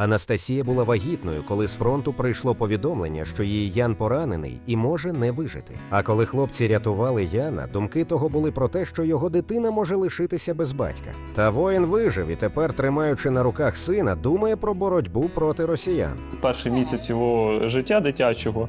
Анастасія була вагітною, коли з фронту прийшло повідомлення, що її Ян поранений і може не вижити. А коли хлопці рятували Яна, думки того були про те, що його дитина може лишитися без батька. Та воїн вижив і тепер, тримаючи на руках сина, думає про боротьбу проти росіян. перший місяць його життя дитячого,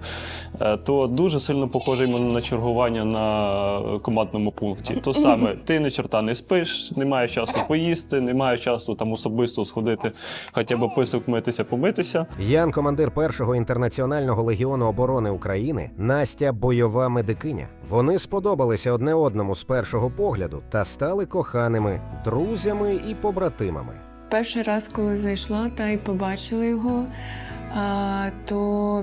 е, то дуже сильно похоже іменно на чергування на командному пункті. То саме ти ні чорта не спиш, немає часу поїсти, немає часу там особисто сходити, хоча б писок митися, помитися. Ян, командир першого інтернаціонального легіону оборони України, Настя бойова медикиня. Вони сподобалися одне одному з першого погляду та стали коханими, друзями і побратимами. Перший раз, коли зайшла та й побачила його, а, то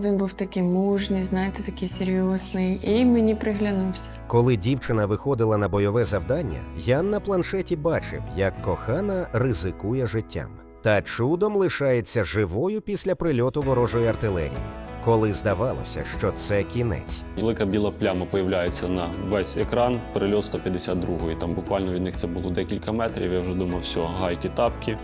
він був такий мужній, знаєте, такий серйозний, і мені приглянувся. Коли дівчина виходила на бойове завдання, Ян на планшеті бачив, як кохана ризикує життям. Та чудом лишається живою після прильоту ворожої артилерії, коли здавалося, що це кінець. Велика біла пляма появляється на весь екран, перельот 152 Там буквально від них це було декілька метрів. Я вже думав, все, гайки тапки,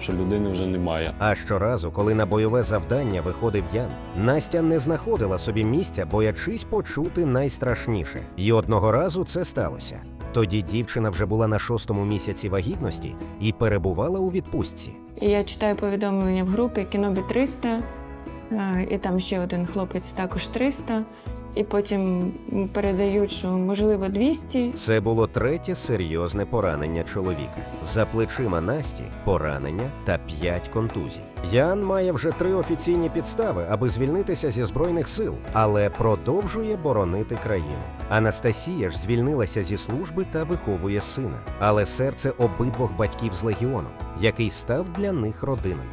що людини вже немає. А щоразу, коли на бойове завдання виходив Ян, Настя не знаходила собі місця, боячись почути найстрашніше. І одного разу це сталося. Тоді дівчина вже була на шостому місяці вагітності і перебувала у відпустці. Я читаю повідомлення в групі Кінобі 300, е, і там ще один хлопець також 300. І потім передають, що можливо 200. Це було третє серйозне поранення чоловіка. За плечима Насті поранення та п'ять контузій. Ян має вже три офіційні підстави, аби звільнитися зі збройних сил, але продовжує боронити країну. Анастасія ж звільнилася зі служби та виховує сина, але серце обидвох батьків з легіоном, який став для них родиною.